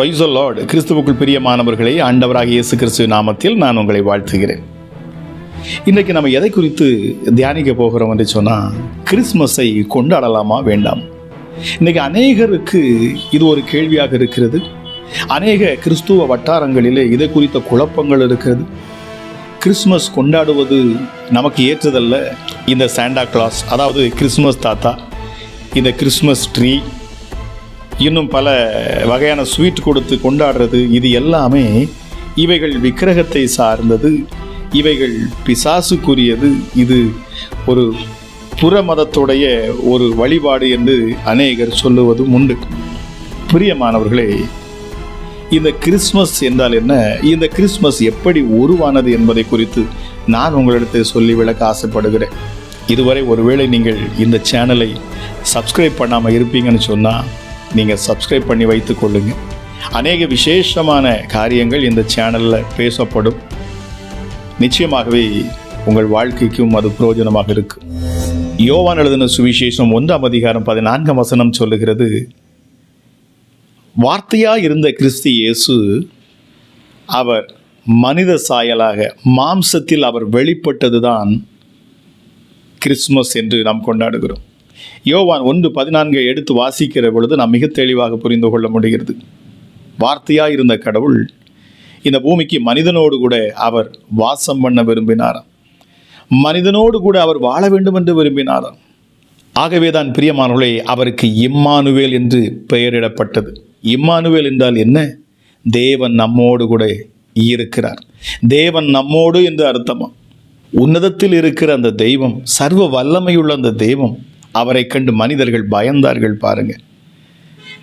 Price Lord கிறிஸ்துவுக்குள் பிரியமானவர்களை ஆண்டவராக இயேசு கிறிஸ்துவ நாமத்தில் நான் உங்களை வாழ்த்துகிறேன். இன்றைக்கு நம்ம எதை குறித்து தியானிக்க போகிறோம் என்று சொன்னால் கிறிஸ்மஸை கொண்டாடலாமா வேண்டாம்? இன்றைக்கி அநேகருக்கு இது ஒரு கேள்வியாக இருக்கிறது. அநேக கிறிஸ்துவ வட்டாரங்களிலே இதை குறித்த குழப்பங்கள் இருக்கிறது. கிறிஸ்மஸ் கொண்டாடுவது நமக்கு ஏற்றதல்ல. இந்த சாண்டா கிளாஸ் அதாவது கிறிஸ்மஸ் தாத்தா இந்த கிறிஸ்மஸ் ட்ரீ இன்னும் பல வகையான ஸ்வீட் கொடுத்து கொண்டாடுறது இது எல்லாமே இவைகள் விக்கிரகத்தை சார்ந்தது இவைகள் பிசாசுக்குரியது. இது ஒரு புற மதத்துடைய ஒரு வழிபாடு என்று அநேகர் சொல்லுவதும் உண்டு. பிரியமானவர்களே இந்த கிறிஸ்மஸ் என்றால் என்ன? இந்த கிறிஸ்மஸ் எப்படி உருவானது என்பதை குறித்து நான் உங்களிடத்தை சொல்லி விளக்க ஆசைப்படுகிறேன். இதுவரை ஒருவேளை நீங்கள் இந்த சேனலை சப்ஸ்கிரைப் பண்ணாமல் இருப்பீங்கன்னு சொன்னால் நீங்கள் சப்ஸ்கிரைப் பண்ணி வைத்து கொள்ளுங்கள் அநேக விசேஷமான காரியங்கள் இந்த சேனலில் பேசப்படும். நிச்சயமாகவே உங்கள் வாழ்க்கைக்கும் அது பிரயோஜனமாக இருக்கும் யோவான் எழுதின சுவிசேஷம் ஒன்றாம் அதிகாரம் பதினான்காம் வசனம் சொல்லுகிறது வார்த்தையாக இருந்த கிறிஸ்து இயேசு அவர் மனித சாயலாக மாம்சத்தில் அவர் வெளிப்பட்டதுதான் கிறிஸ்மஸ் என்று நாம் கொண்டாடுகிறோம். யோவான் ஒன்று பதினான்கை எடுத்து வாசிக்கிற பொழுது நாம் மிக தெளிவாக புரிந்து கொள்ள முடிகிறது. வார்த்தையாக இருந்த கடவுள் இந்த பூமிக்கு மனிதனோடு கூட அவர் வாசம் பண்ண விரும்பினாராம். மனிதனோடு கூட அவர் வாழ வேண்டும் என்று விரும்பினாராம். ஆகவே தான் பிரியமானவர்களே அவருக்கு இம்மானுவேல் என்று பெயரிடப்பட்டது. இம்மானுவேல் என்றால் என்ன? தேவன் நம்மோடு கூட இருக்கிறார். தேவன் நம்மோடு என்று அர்த்தமா? உன்னதத்தில் இருக்கிற அந்த தெய்வம் சர்வ வல்லமையுள்ள அந்த தெய்வம் அவரை கண்டு மனிதர்கள் பயந்தார்கள் பாருங்க.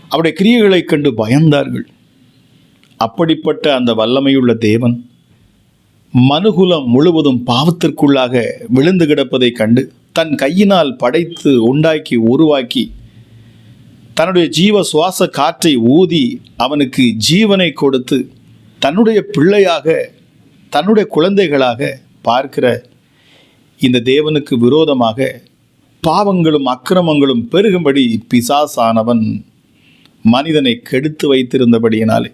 அவருடைய கிரியைகளை கண்டு பயந்தார்கள். அப்படிப்பட்ட அந்த வல்லமையுள்ள தேவன் மனுகுலம் முழுவதும் பாவத்திற்குள்ளாக விழுந்து கிடப்பதை கண்டு தன் கையினால் படைத்து உண்டாக்கி உருவாக்கி தன்னுடைய ஜீவ சுவாச காற்றை ஊதி அவனுக்கு ஜீவனை கொடுத்து தன்னுடைய பிள்ளையாக தன்னுடைய குழந்தைகளாக பார்க்கிற இந்த தேவனுக்கு விரோதமாக பாவங்களும் அக்கிரமங்களும் பெருகும்படி பிசாசானவன் மனிதனை கெடுத்து வைத்திருந்தபடியினாலே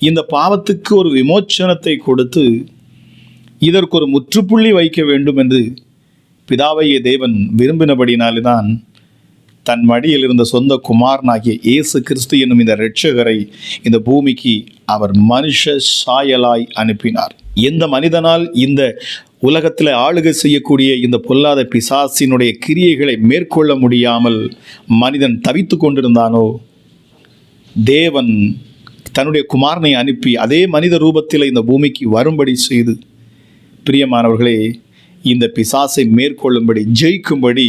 இந்த பாவத்துக்கு ஒரு விமோச்சனத்தை கொடுத்து இதற்கு ஒரு முற்றுப்புள்ளி வைக்க வேண்டும் என்று பிதாவைய தேவன் விரும்பினபடினாலே தான் தன் மடியில் இருந்த சொந்த குமாரனாகிய இயேசு கிறிஸ்து என்னும் இந்த இரட்சகரை இந்த பூமிக்கு அவர் மனுஷ சாயலாய் அனுப்பினார். எந்த மனிதனால் இந்த உலகத்தில் ஆளுகை செய்யக்கூடிய இந்த பொல்லாத பிசாசினுடைய கிரியைகளை மேற்கொள்ள முடியாமல் மனிதன் தவித்து கொண்டிருந்தானோ? தேவன் தன்னுடைய குமாரனை அனுப்பி அதே மனித ரூபத்தில் இந்த பூமிக்கு வரும்படி செய்து பிரியமானவர்களே இந்த பிசாசை மேற்கொள்ளும்படி ஜெயிக்கும்படி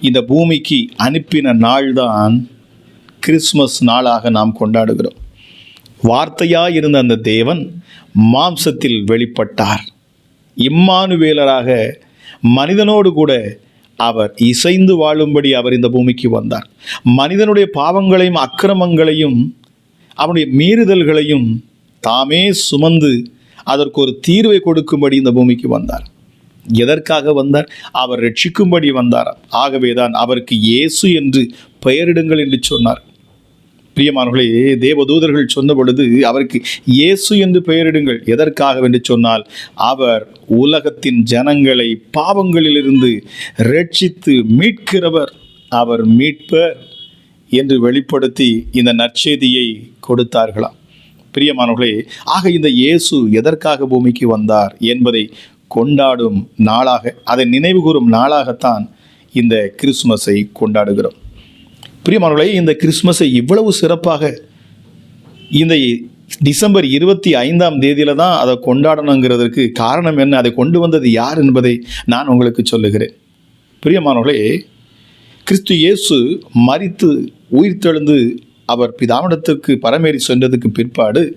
இந்த பூமிக்கு அனுப்பின நாள்தான் கிறிஸ்மஸ் நாளாக நாம் கொண்டாடுகிறோம். வார்த்தையாக இருந்த அந்த தேவன் மாம்சத்தில் வெளிப்பட்டார். இம்மானுவேலராக மனிதனோடு கூட அவர் இசைந்து வாழும்படி அவர் இந்த பூமிக்கு வந்தார். மனிதனுடைய பாவங்களையும் அக்கிரமங்களையும் அவனுடைய மீறுதல்களையும் தாமே சுமந்து அதற்கு ஒரு தீர்வை கொடுக்கும்படி இந்த பூமிக்கு வந்தார். எதற்காக வந்தார்? அவர் ரட்சிக்கும்படி வந்தார் ஆகவே தான் அவருக்கு இயேசு என்று பெயரிடுங்கள் என்று சொன்னார். பிரியமானவர்களே தேவதூதர்கள் சொன்ன பொழுது அவருக்கு இயேசு என்று பெயரிடுங்கள். எதற்காக என்று சொன்னால் அவர் உலகத்தின் ஜனங்களை பாவங்களிலிருந்து ரட்சித்து மீட்கிறவர். அவர் மீட்பர் என்று வெளிப்படுத்தி இந்த நற்செய்தியை கொடுத்தார்களாம். பிரியமானவர்களே ஆக இந்த இயேசு எதற்காக பூமிக்கு வந்தார் என்பதை கொண்டாடும் நாளாக அதை நினைவுகூறும் நாளாகத்தான் இந்த கிறிஸ்துமஸை கொண்டாடுகிறோம். பிரியமானவர்களே இந்த கிறிஸ்மஸை இவ்வளவு சிறப்பாக இந்த டிசம்பர் இருபத்தி ஐந்தாம் தேதியில் தான் அதை கொண்டாடணுங்கிறதுக்கு காரணம் என்ன அதை கொண்டு வந்தது யார் என்பதை நான் உங்களுக்கு சொல்லுகிறேன். பிரியமானவர்களே கிறிஸ்து இயேசு மறித்து உயிர்த்தெழுந்து அவர் பிதாவிடத்திற்கு பரமேறி சென்றதுக்கு பிற்பாடு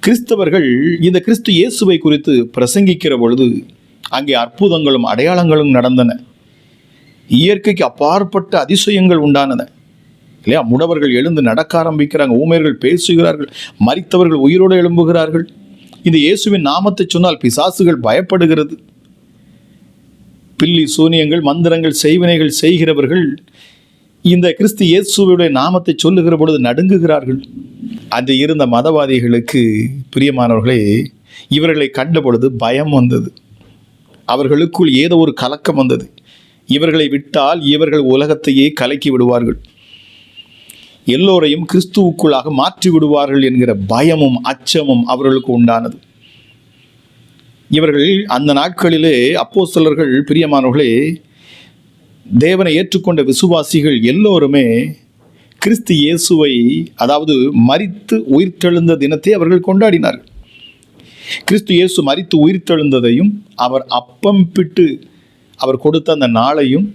கிறிஸ்தவர்கள் இந்த கிறிஸ்து இயேசுவை குறித்து பிரசங்கிக்கிற பொழுது அங்கே அற்புதங்களும் அடையாளங்களும் நடந்தன. இயற்கைக்கு அப்பாற்பட்ட அதிசயங்கள் உண்டானது இல்லையா? முடவர்கள் எழுந்து நடக்க ஆரம்பிக்கிறாங்க. ஊமையர்கள் பேசுகிறார்கள். மறித்தவர்கள் உயிரோடு எழும்புகிறார்கள். இந்த இயேசுவின் நாமத்தை சொன்னால் பிசாசுகள் பயப்படுகிறது. பில்லி சூனியங்கள் மந்திரங்கள் செய்வினைகள் செய்கிறவர்கள் இந்த கிறிஸ்து இயேசுவுடைய நாமத்தை சொல்லுகிற பொழுது நடுங்குகிறார்கள். அது இருந்த மதவாதிகளுக்கு பிரியமானவர்களே இவர்களை கண்ட பொழுது பயம் வந்தது. அவர்களுக்குள் ஏதோ ஒரு கலக்கம் வந்தது. இவர்களை விட்டால் இவர்கள் உலகத்தையே கலக்கி விடுவார்கள் எல்லோரையும் கிறிஸ்துவுக்குள்ளாக மாற்றி விடுவார்கள் என்கிற பயமும் அச்சமும் அவர்களுக்கு உண்டானது. இவர்கள் அந்த நாட்களிலே அப்போ சிலர்கள் பிரியமானவர்களே தேவனை ஏற்றுக்கொண்ட விசுவாசிகள் எல்லோருமே கிறிஸ்து இயேசுவை அதாவது மறித்து உயிர்த்தெழுந்த தினத்தை அவர்கள் கொண்டாடினார்கள். கிறிஸ்து இயேசு மரித்து உயிர்த்தெழுந்ததையும் அவர் அப்பம் பிட்டு அவர் கொடுத்த அந்த நாளையும்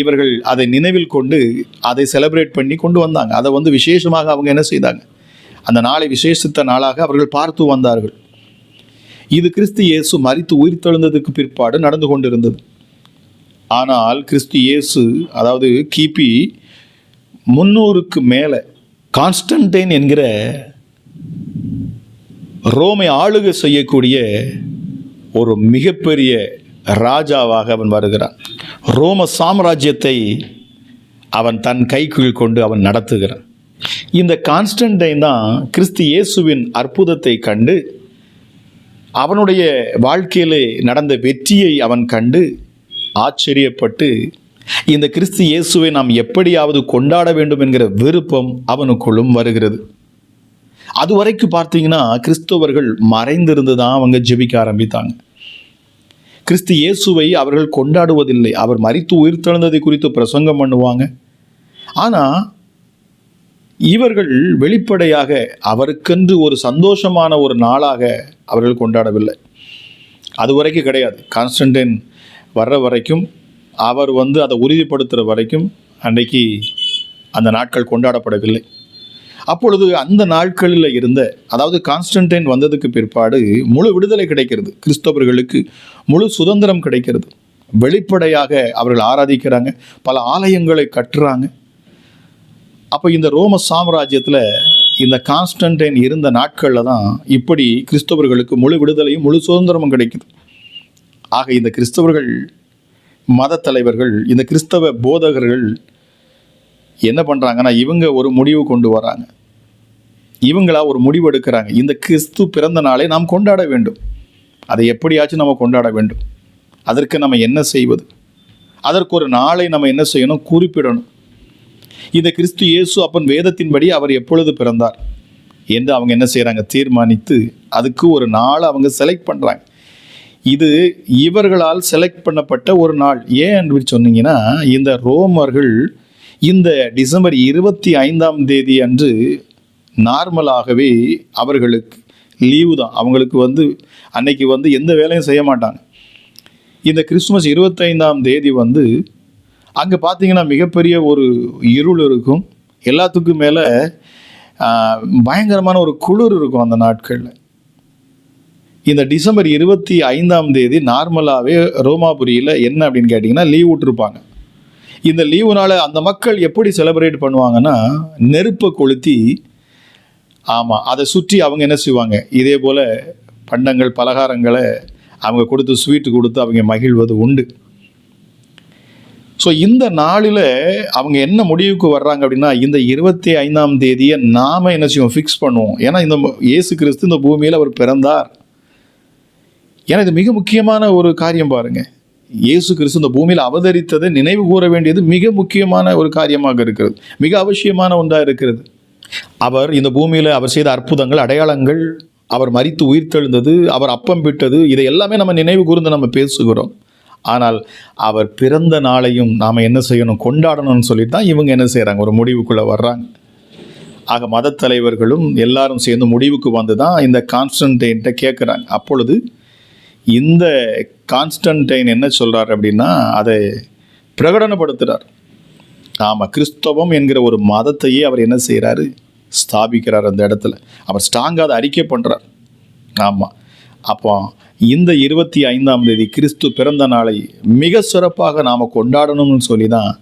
இவர்கள் அதை நினைவில் கொண்டு அதை செலிப்ரேட் பண்ணி கொண்டு வந்தாங்க. அதை வந்து விசேஷமாக அவங்க என்ன செய்தாங்க? அந்த நாளை விசேஷித்த நாளாக அவர்கள் பார்த்து வந்தார்கள். இது கிறிஸ்து இயேசு மறித்து உயிர்த்தெழுந்ததுக்கு பிற்பாடு நடந்து கொண்டிருந்தது. ஆனால் கிறிஸ்து இயேசு அதாவது கிபி முன்னூறுக்கு மேலே கான்ஸ்டன்டைன் என்கிற ரோமை ஆளுகை செய்யக்கூடிய ஒரு மிகப்பெரிய ராஜாவாக அவன் வருகிறான். ரோம சாம்ராஜ்யத்தை அவன் தன் கைக்குள் கொண்டு அவன் நடத்துகிறான். இந்த கான்ஸ்டன்டைன் தான் கிறிஸ்து இயேசுவின் அற்புதத்தை கண்டு அவனுடைய வாழ்க்கையிலே நடந்த வெற்றியை அவன் கண்டு ஆச்சரியப்பட்டு இந்த கிறிஸ்து இயேசுவை நாம் எப்படியாவது கொண்டாட வேண்டும் என்கிற விருப்பம் அவனுக்குள்ளும் வருகிறது. அது வரைக்கும் பார்த்தீங்கன்னா கிறிஸ்தவர்கள் மறைந்திருந்து தான் அவங்க ஜெபிக்க ஆரம்பித்தாங்க. கிறிஸ்து இயேசுவை அவர்கள் கொண்டாடுவதில்லை. அவர் மறித்து உயிர்த்தெழுந்ததை குறித்து பிரசங்கம் பண்ணுவாங்க. ஆனால் இவர்கள் வெளிப்படையாக அவருக்கென்று ஒரு சந்தோஷமான ஒரு நாளாக அவர்கள் கொண்டாடவில்லை. அது வரைக்கும் கிடையாது. கான்ஸ்டன்டைன் வர்ற வரைக்கும் அவர் வந்து அதை உறுதிப்படுத்துகிற வரைக்கும் அன்றைக்கு அந்த நாட்கள் கொண்டாடப்படவில்லை. அப்பொழுது அந்த நாட்களில் இருந்த அதாவது கான்ஸ்டன்டைன் வந்ததுக்கு பிற்பாடு முழு விடுதலை கிடைக்கிறது. கிறிஸ்தவர்களுக்கு முழு சுதந்திரம் கிடைக்கிறது. வெளிப்படையாக அவர்கள் ஆராதிக்கிறாங்க பல ஆலயங்களை கட்டுறாங்க. அப்போ இந்த ரோம சாம்ராஜ்யத்தில் இந்த கான்ஸ்டன்டைன் இருந்த நாட்களில் தான் இப்படி கிறிஸ்தவர்களுக்கு முழு விடுதலையும் முழு சுதந்திரமும் கிடைக்குது. ஆக இந்த கிறிஸ்தவர்கள் மத தலைவர்கள் இந்த கிறிஸ்தவ போதகர்கள் என்ன பண்ணுறாங்கன்னா இவங்க ஒரு முடிவு கொண்டு வராங்க. இவங்களா ஒரு முடிவு எடுக்கிறாங்க. இந்த கிறிஸ்து பிறந்த நாளை நாம் கொண்டாட வேண்டும். அதை எப்படியாச்சும் நம்ம கொண்டாட வேண்டும். அதற்கு நம்ம என்ன செய்வது? அதற்கு ஒரு நாளை நம்ம என்ன செய்யணும்? குறிப்பிடணும். இந்த கிறிஸ்து இயேசு அப்பன் வேதத்தின்படி அவர் எப்பொழுது பிறந்தார்? என்று அவங்க என்ன செய்கிறாங்க தீர்மானித்து அதுக்கு ஒரு நாள் அவங்க செலக்ட் பண்ணுறாங்க இது இவர்களால் செலக்ட் பண்ணப்பட்ட ஒரு நாள். ஏன் என்று சொன்னீங்கன்னா இந்த ரோமர்கள் இந்த டிசம்பர் இருபத்தி ஐந்தாம் தேதி அன்று நார்மலாகவே அவர்களுக்கு லீவு தான். அவங்களுக்கு வந்து அன்னைக்கு வந்து எந்த வேலையும் செய்ய மாட்டாங்க. இந்த கிறிஸ்மஸ் இருபத்தைந்தாம் தேதி வந்து அங்கே பார்த்தீங்கன்னா மிகப்பெரிய ஒரு இருள் இருக்கும். எல்லாத்துக்கும் மேலே பயங்கரமான ஒரு குளிர் இருக்கும் அந்த நாட்களில். இந்த டிசம்பர் இருபத்தி ஐந்தாம் தேதி நார்மலாகவே ரோமாபுரியில் என்ன அப்படின்னு கேட்டிங்கன்னா லீவ் விட்டுருப்பாங்க. இந்த லீவுனால் அந்த மக்கள் எப்படி செலிப்ரேட் பண்ணுவாங்கன்னா நெருப்பை கொளுத்தி ஆமாம் அதை சுற்றி அவங்க என்ன செய்வாங்க? இதே போல் பண்டங்கள் பலகாரங்களை அவங்க கொடுத்து ஸ்வீட்டு கொடுத்து அவங்க மகிழ்வது உண்டு. ஸோ இந்த நாளில் அவங்க என்ன முடிவுக்கு வர்றாங்க அப்படின்னா இந்த இருபத்தி ஐந்தாம் தேதியை நாம் என்ன செய்வோம்? ஃபிக்ஸ் பண்ணுவோம். ஏன்னா இந்த இயேசு கிறிஸ்து இந்த பூமியில் அவர் பிறந்தார். ஏன்னா இது மிக முக்கியமான ஒரு காரியம் பாருங்கள் இயேசு கிறிஸ்து இந்த பூமியில் அவதரித்ததை நினைவு கூற வேண்டியது மிக முக்கியமான ஒரு காரியமாக இருக்கிறது. மிக அவசியமான ஒன்றாக இருக்கிறது. அவர் இந்த பூமியில் அவர் செய்த அற்புதங்கள் அடையாளங்கள் அவர் மறித்து உயிர்த்தெழுந்தது அவர் அப்பம் விட்டது இதை எல்லாமே நம்ம நினைவு கூர்ந்து நம்ம பேசுகிறோம். ஆனால் அவர் பிறந்த நாளையும் நாம் என்ன செய்யணும் கொண்டாடணும்னு சொல்லிட்டு தான் இவங்க என்ன செய்கிறாங்க ஒரு முடிவுக்குள்ளே வர்றாங்க. ஆக மத தலைவர்களும் எல்லாரும் சேர்ந்து முடிவுக்கு வந்து தான் இந்த கான்ஸ்டன்டைன்ட்ட கேட்குறாங்க அப்பொழுது இந்த கான்ஸ்டன்டைன் என்ன சொல்கிறார் அப்படின்னா அதை பிரகடனப்படுத்துகிறார் ஆமாம் கிறிஸ்தவம் என்கிற ஒரு மதத்தையே அவர் என்ன செய்கிறாரு ஸ்தாபிக்கிறார் அந்த இடத்துல. அவர் ஸ்ட்ராங்காக அதை அறிக்கை பண்ணுறார் ஆமாம் அப்போ இந்த இருபத்தி ஐந்தாம் தேதி கிறிஸ்து பிறந்த நாளை மிக சிறப்பாக நாம் கொண்டாடணும்னு சொல்லி தான்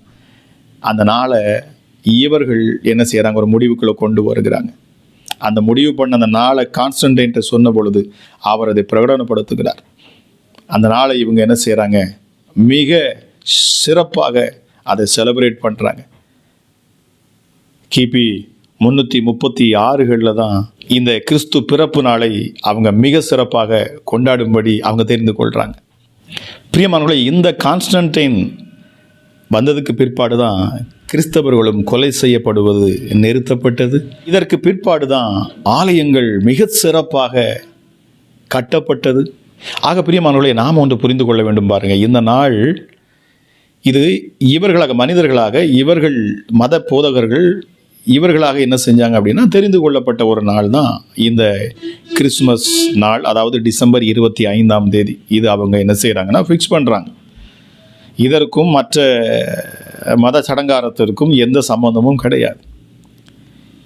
அந்த நாளை இவர்கள் என்ன செய்கிறாங்க ஒரு முடிவுக்குள்ளே கொண்டு வருகிறாங்க. அந்த முடிவு பண்ண அந்த நாளை கான்ஸ்டன்டைன்ட்ட சொன்ன பொழுது அவர் அதை பிரகடனப்படுத்துகிறார். அந்த நாளை இவங்க என்ன செய்கிறாங்க மிக சிறப்பாக அதை செலிப்ரேட் பண்ணுறாங்க கிபி முன்னூற்றி முப்பத்தி ஆறுகளில் தான் இந்த கிறிஸ்து பிறப்பு நாளை அவங்க மிக சிறப்பாக கொண்டாடும்படி அவங்க தெரிந்து கொள்கிறாங்க பிரியமானவர்களை இந்த கான்ஸ்டன்டைன் வந்ததுக்கு பிற்பாடு தான் கிறிஸ்தவர்களும் கொலை செய்யப்படுவது நிறுத்தப்பட்டது. இதற்கு பிற்பாடு தான் ஆலயங்கள் மிக சிறப்பாக கட்டப்பட்டது. ஆக பிரியமானவர்களை நாம் ஒன்று புரிந்து கொள்ள வேண்டும் பாருங்கள் இந்த நாள் இது இவர்களாக மனிதர்களாக இவர்கள் மத போதகர்கள் இவர்களாக என்ன செஞ்சாங்க அப்படின்னா தெரிந்து கொள்ளப்பட்ட ஒரு நாள் தான் இந்த கிறிஸ்மஸ் நாள். அதாவது டிசம்பர் இருபத்தி ஐந்தாம் தேதி. இது அவங்க என்ன செய்கிறாங்கன்னா ஃபிக்ஸ் பண்ணுறாங்க இதற்கும் மற்ற மத சடங்காரத்திற்கும் எந்த சம்பந்தமும் கிடையாது.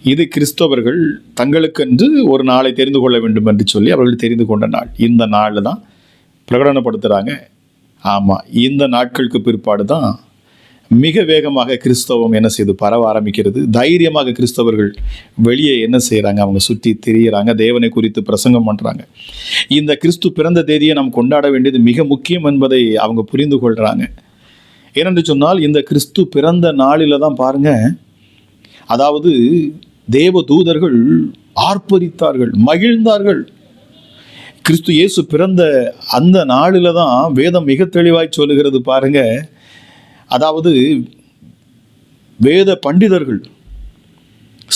இது கிறிஸ்தவர்கள் தங்களுக்கென்று ஒரு நாளை தெரிந்து கொள்ள வேண்டும் என்று சொல்லி அவர்கள் தெரிந்து கொண்ட நாள். இந்த நாள் தான் பிரகடனப்படுத்துகிறாங்க ஆமாம் இந்த நாட்களுக்கு பிற்பாடு தான் மிக வேகமாக கிறிஸ்தவம் என்ன செய்து பரவ ஆரம்பிக்கிறது. தைரியமாக கிறிஸ்தவர்கள் வெளியே என்ன செய்கிறாங்க அவங்க சுற்றி திரியிறாங்க. தேவனை குறித்து பிரசங்கம் பண்ணுறாங்க இந்த கிறிஸ்து பிறந்த தேதியை நாம் கொண்டாட வேண்டியது மிக முக்கியம் என்பதை அவங்க புரிந்து கொள்கிறாங்க ஏனென்று சொன்னால் இந்த கிறிஸ்து பிறந்த நாளில் தான் பாருங்கள் அதாவது தேவ தூதர்கள் ஆர்ப்பரித்தார்கள் மகிழ்ந்தார்கள். கிறிஸ்து இயேசு பிறந்த அந்த நாளில் தான் வேதம் மிக தெளிவாய் சொல்லுகிறது பாருங்க. அதாவது வேத பண்டிதர்கள்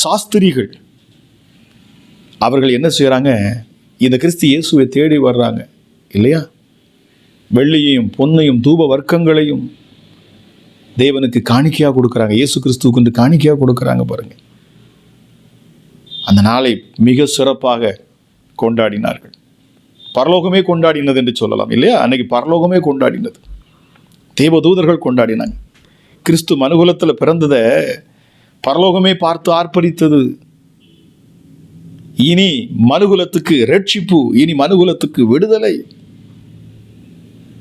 சாஸ்திரிகள் அவர்கள் என்ன செய்கிறாங்க இந்த கிறிஸ்து இயேசுவை தேடி வர்றாங்க இல்லையா? வெள்ளியையும் பொன்னையும் தூப வர்க்கங்களையும் தேவனுக்கு காணிக்கையாக கொடுக்குறாங்க. இயேசு கிறிஸ்துவுக்கு வந்து காணிக்கையாக கொடுக்குறாங்க பாருங்கள் அந்த நாளை மிக சிறப்பாக கொண்டாடினார்கள். பரலோகமே கொண்டாடினது என்று சொல்லலாம் இல்லையா? அன்னைக்கு பரலோகமே கொண்டாடினது. தேவதூதர்கள் கொண்டாடினாங்க. கிறிஸ்து மனுகுலத்தில் பிறந்ததை பரலோகமே பார்த்து ஆர்ப்பரித்தது. இனி மனுகுலத்துக்கு ரட்சிப்பு இனி மனுகுலத்துக்கு விடுதலை.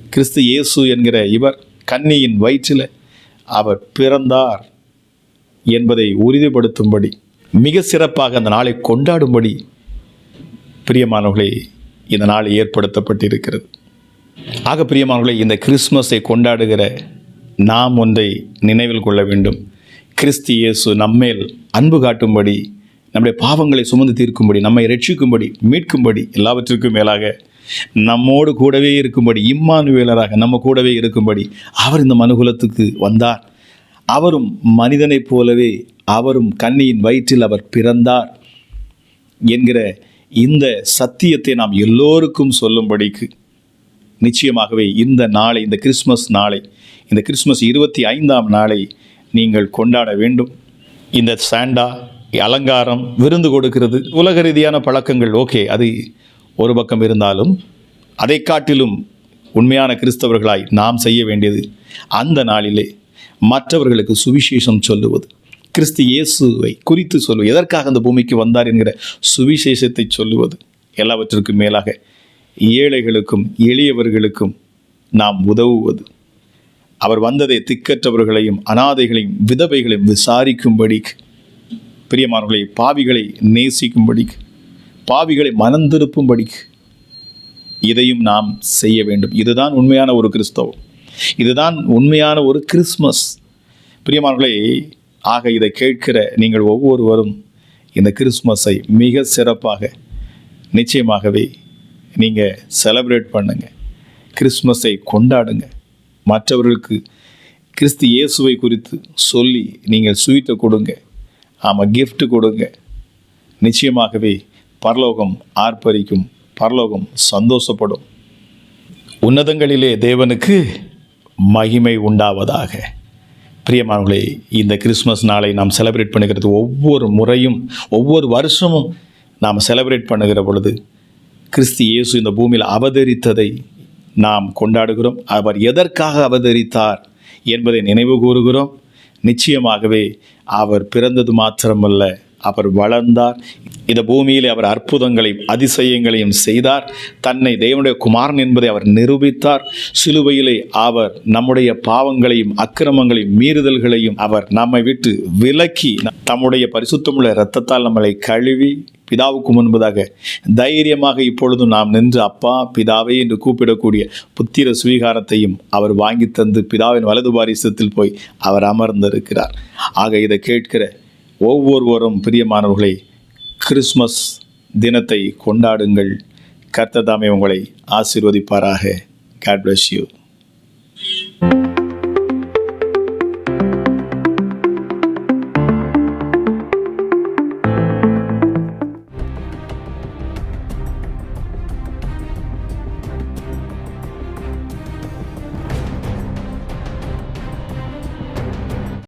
கிறிஸ்து இயேசு என்கிற இவர் கன்னியின் வயிற்றில் அவர் பிறந்தார் என்பதை உறுதிப்படுத்தும்படி மிக சிறப்பாக அந்த நாளை கொண்டாடும்படி பிரியமானவர்களே இந்த நாள் ஏற்படுத்தப்பட்டிருக்கிறது. ஆக பிரியமானவர்களே இந்த கிறிஸ்மஸை கொண்டாடுகிற நாம் ஒன்றை நினைவில் கொள்ள வேண்டும். கிறிஸ்து இயேசு நம்மேல் அன்பு காட்டும்படி நம்முடைய பாவங்களை சுமந்து தீர்க்கும்படி நம்மை ரட்சிக்கும்படி மீட்கும்படி எல்லாவற்றிற்கும் மேலாக நம்மோடு கூடவே இருக்கும்படி இம்மானுவேலராக நம்ம கூடவே இருக்கும்படி அவர் இந்த மனுகுலத்துக்கு வந்தார். அவரும் மனிதனைப் போலவே அவரும் கன்னியின் வயிற்றில் அவர் பிறந்தார் என்கிற இந்த சத்தியத்தை நாம் எல்லோருக்கும் சொல்லும்படிக்கு நிச்சயமாகவே இந்த நாளை இந்த கிறிஸ்மஸ் நாளை இந்த கிறிஸ்மஸ் இருபத்தி ஐந்தாம் நாளை நீங்கள் கொண்டாட வேண்டும். இந்த சாண்டா அலங்காரம் விருந்து கொடுக்கிறது. உலக ரீதியான பழக்கங்கள் ஓகே அது ஒரு பக்கம் இருந்தாலும் அதை காட்டிலும் உண்மையான கிறிஸ்தவர்களாய் நாம் செய்ய வேண்டியது அந்த நாளிலே மற்றவர்களுக்கு சுவிசேஷம் சொல்லுவது. கிறிஸ்து இயேசுவை குறித்து சொல்லுவது எதற்காக அந்த பூமிக்கு வந்தார் என்கிற சுவிசேஷத்தை சொல்லுவது எல்லாவற்றிற்கும் மேலாக ஏழைகளுக்கும் எளியவர்களுக்கும் நாம் உதவுவது. அவர் வந்ததை திக்கற்றவர்களையும் அனாதைகளையும் விதவைகளையும் விசாரிக்கும்படி பிரியமானவர்களை பாவிகளை நேசிக்கும்படி பாவிகளை மனந்திருப்பும்படி இதையும் நாம் செய்ய வேண்டும். இதுதான் உண்மையான ஒரு கிறிஸ்தவம். இதுதான் உண்மையான ஒரு கிறிஸ்மஸ் பிரியமானவர்களே ஆக இதை கேட்கிற நீங்கள் ஒவ்வொருவரும் இந்த கிறிஸ்மஸை மிக சிறப்பாக நிச்சயமாகவே நீங்கள் செலப்ரேட் பண்ணுங்கள் கிறிஸ்மஸை கொண்டாடுங்க. மற்றவர்களுக்கு கிறிஸ்து இயேசுவை குறித்து சொல்லி நீங்கள் ஸ்வீட்டை கொடுங்க. ஆமாம் கிஃப்ட் கொடுங்க. நிச்சயமாகவே பரலோகம் ஆர்ப்பரிக்கும் பரலோகம் சந்தோஷப்படும். உன்னதங்களிலே தேவனுக்கு மகிமை உண்டாவதாக. பிரியமானவர்களே இந்த கிறிஸ்மஸ் நாளை நாம் செலிப்ரேட் பண்ணுகிறது ஒவ்வொரு முறையும் ஒவ்வொரு வருஷமும் நாம் செலிப்ரேட் பண்ணுகிற பொழுது கிறிஸ்து இயேசு இந்த பூமியில் அவதரித்ததை நாம் கொண்டாடுகிறோம். அவர் எதற்காக அவதரித்தார் என்பதை நினைவு கூறுகிறோம். நிச்சயமாகவே அவர் பிறந்தது மாத்திரமல்ல அவர் வளர்ந்தார். இந்த பூமியில் அவர் அற்புதங்களையும் அதிசயங்களையும் செய்தார். தன்னை தேவனுடைய குமாரன் என்பதை அவர் நிரூபித்தார். சிலுவையிலே அவர் நம்முடைய பாவங்களையும் அக்கிரமங்களையும் மீறுதல்களையும் அவர் நம்மை விட்டு விலக்கி தம்முடைய பரிசுத்தமுள்ள இரத்தத்தால் நம்மளை கழுவி பிதாவுக்கு முன்பதாக தைரியமாக இப்பொழுது நாம் நின்று அப்பா பிதாவே என்று கூப்பிடக்கூடிய புத்திர சுவீகாரத்தையும் அவர் வாங்கி தந்து பிதாவின் வலது பாரிசத்தில் போய் அவர் அமர்ந்திருக்கிறார். ஆக இதை கேட்கிற ஒவ்வொருவரும் பிரியமானவர்களை கிறிஸ்மஸ் தினத்தை கொண்டாடுங்கள். கர்த்ததாமே உங்களை ஆசீர்வதிப்பாராக. God bless you